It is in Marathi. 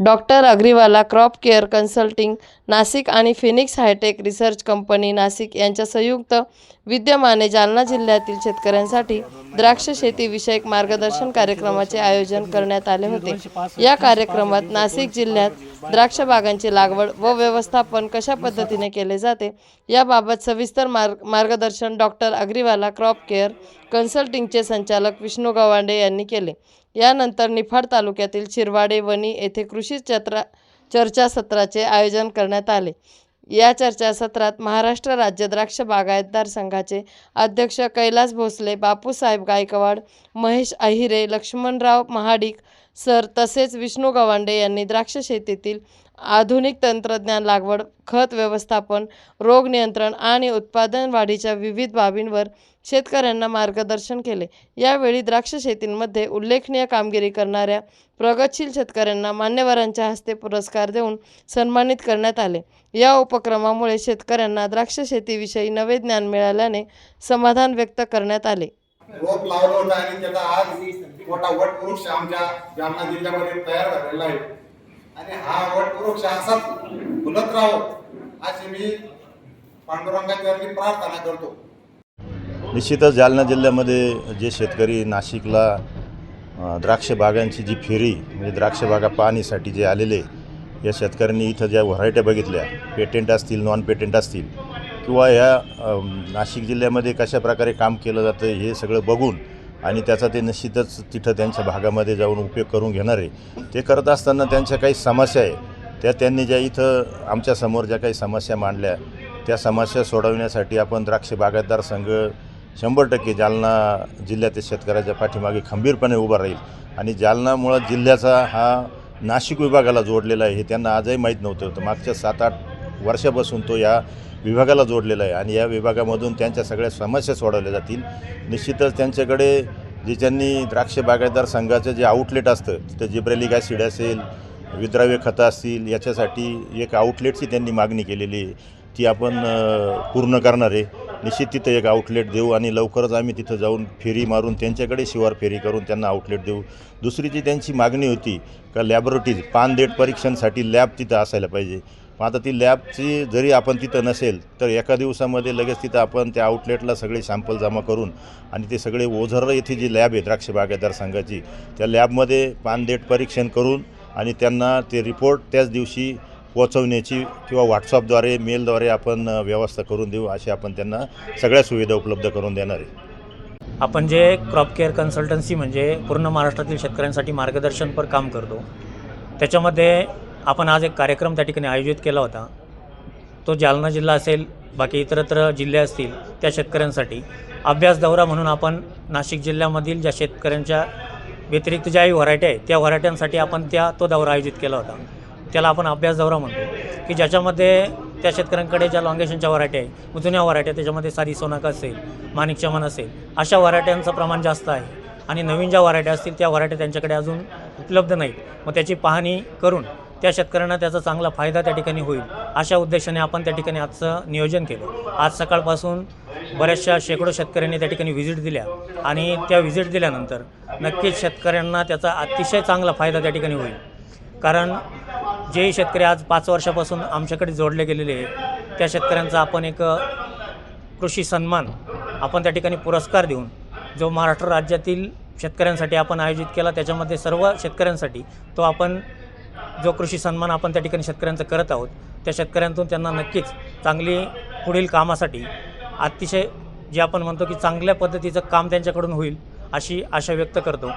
Doctor Agriwala crop care consulting Nashik आणि Phoenix hitech research company Nashik यांच्या संयुक्त विद्यमाने जालना जिल्ह्यातील शेतकऱ्यांसाठी द्राक्ष शेतीविषयक मार्गदर्शन कार्यक्रमाचे आयोजन करण्यात आले होते. या कार्यक्रमात नाशिक जिल्ह्यात द्राक्ष बागांची लागवड व व्यवस्थापन कशा पद्धतीने केले जाते याबाबत सविस्तर मार्ग मार्गदर्शन डॉक्टर अग्रीवाला क्रॉप केअर कन्सल्टिंगचे संचालक विष्णू गवांडे यांनी केले. यानंतर निफाड तालुक्यातील शिरवाडे वणी येथे कृषी चत्रा चर्चासत्राचे आयोजन करण्यात आले. या चर्चासत्रात महाराष्ट्र राज्य द्राक्ष बागायतदार संघाचे अध्यक्ष कैलास भोसले बापूसाहेब गायकवाड महेश अहिरे लक्ष्मणराव महाडिक सर तसेच विष्णू गवांडे यांनी द्राक्ष शेतीतील आधुनिक तंत्रज्ञान लागवड खत व्यवस्थापन रोग नियंत्रण आणि उत्पादन वाढीच्या विविध बाबींवर शेतकऱ्यांना मार्गदर्शन केले. यावेळी द्राक्ष शेतींमध्ये उल्लेखनीय कामगिरी करणाऱ्या प्रगतशील शेतकऱ्यांना मान्यवरांच्या हस्ते पुरस्कार देऊन सन्मानित करण्यात आले. या उपक्रमामुळे शेतकऱ्यांना द्राक्ष शेतीविषयी नवे ज्ञान मिळाल्याने समाधान व्यक्त करण्यात आले. रोप लावलं होतं आणि त्याचा आज मोठा वटवृक्ष आमच्या जालना जिल्ह्यामध्ये तयार झालेला आहे. आणि हा वटवृक्ष असाच फुलत राहो अशी मी पांडुरंगाच्या प्रार्थना करतो. निश्चितच जालना जिल्ह्यामध्ये जे शेतकरी नाशिकला द्राक्ष बागांची जी फेरी म्हणजे द्राक्ष बागा पाहणीसाठी जे आलेले या शेतकऱ्यांनी इथं ज्या व्हरायट्या बघितल्या पेटेंट असतील नॉन पेटेंट असतील किंवा ह्या नाशिक जिल्ह्यामध्ये कशा प्रकारे काम केलं जातं हे सगळं बघून आणि त्याचा ते निश्चितच तिथं त्यांच्या भागामध्ये जाऊन उपयोग करून घेणार आहे. ते करत असताना त्यांच्या काही समस्या आहे. त्या त्यांनी ज्या इथं आमच्यासमोर ज्या काही समस्या मांडल्या त्या समस्या सोडवण्यासाठी आपण द्राक्ष बागायतदार संघ शंभर टक्के जालना जिल्ह्यातील शेतकऱ्याच्या पाठीमागे खंबीरपणे उभा राहील. आणि जालनामुळं जिल्ह्याचा हा नाशिक विभागाला जोडलेला आहे हे त्यांना आजही माहीत नव्हतं. तर मागच्या सात आठ वर्षापासून तो या विभागाला जोडलेला आहे आणि या विभागामधून त्यांच्या सगळ्या समस्या सोडवल्या जातील. निश्चितच त्यांच्याकडे जे ज्यांनी द्राक्ष बागायतदार संघाचं जे आउटलेट असतं तिथं जिब्रेलिक ॲसिड असेल विद्राव्य खतं असतील याच्यासाठी एक आउटलेटची त्यांनी मागणी केलेली आहे. ती आपण पूर्ण करणार आहे. निश्चित तिथं एक आउटलेट देऊ आणि लवकरच आम्ही तिथं जाऊन फेरी मारून त्यांच्याकडे शिवार फेरी करून त्यांना आउटलेट देऊ. दुसरी जी त्यांची मागणी होती का लॅबोरेटरीज पान देट परीक्षणसाठी लॅब तिथं असायला पाहिजे. मग आता ती लॅबची जरी आपण तिथं नसेल तर एका दिवसामध्ये लगेच तिथं आपण त्या आउटलेटला सगळे सॅम्पल जमा करून आणि ते सगळे ओझर येथे जी लॅब आहे द्राक्ष बागायतदार संघाची त्या लॅबमध्ये पानदेट परीक्षण करून आणि त्यांना ते रिपोर्ट त्याच दिवशी पोचवण्याची किंवा व्हॉट्सअपद्वारे मेलद्वारे आपण व्यवस्था करून देऊ अशी आपण त्यांना सगळ्या सुविधा उपलब्ध करून देणार आहे. आपण जे क्रॉप केअर कन्सल्टन्सी म्हणजे पूर्ण महाराष्ट्रातील शेतकऱ्यांसाठी मार्गदर्शनपर काम करतो त्याच्यामध्ये आपण आज एक कार्यक्रम त्या ठिकाणी आयोजित केला होता. तो जालना जिल्हा असेल बाकी इतरत्र जिल्हे असतील त्या शेतकऱ्यांसाठी. अभ्यास दौरा म्हणून आपण नाशिक जिल्ह्यामधील ज्या शेतकऱ्यांच्या व्यतिरिक्त ज्याही व्हरायटी आहेत त्या व्हरायट्यांसाठी आपण त्या तो दौरा आयोजित केला होता. त्याला आपण अभ्यास दौरा म्हणतो. की ज्याच्यामध्ये त्या शेतकऱ्यांकडे ज्या लॉंगेशनच्या व्हरायटी आहे जुन्या व्हरायट्या त्याच्यामध्ये साधी सोनाका असेल माणिक चमन असेल अशा व्हरायट्यांचं प्रमाण जास्त आहे. आणि नवीन ज्या व्हरायट्या असतील त्या व्हरायट्या त्यांच्याकडे अजून उपलब्ध नाहीत. मग त्याची पाहणी करून त्या शेतकऱ्यांना त्याचा चांगला फायदा त्या ठिकाणी होईल. अशा उद्देशाने आपण त्या ठिकाणी आजचं नियोजन केलं. आज सकाळपासून बऱ्याचशा शेकडो शेतकऱ्यांनी त्या ठिकाणी व्हिजिट दिल्या आणि त्या व्हिजिट दिल्यानंतर नक्कीच शेतकऱ्यांना त्याचा अतिशय चांगला फायदा त्या ठिकाणी होईल. कारण जे शेतकरी आज पाच वर्षापासून आमच्याकडे जोडले गेलेले आहेत त्या शेतकऱ्यांचा आपण एक कृषी सन्मान आपण त्या ठिकाणी पुरस्कार देऊन जो महाराष्ट्र राज्यातील शेतकऱ्यांसाठी आपण आयोजित केला त्याच्यामध्ये सर्व शेतकऱ्यांसाठी तो आपण जो कृषी सन्मान आपण त्या ठिकाणी शेतकऱ्यांचं करत आहोत त्या शेतकऱ्यांतून त्यांना नक्कीच चांगली पुढील कामासाठी अतिशय जे आपण म्हणतो की चांगल्या पद्धतीचं काम त्यांच्याकडून होईल अशी आशा व्यक्त करतो.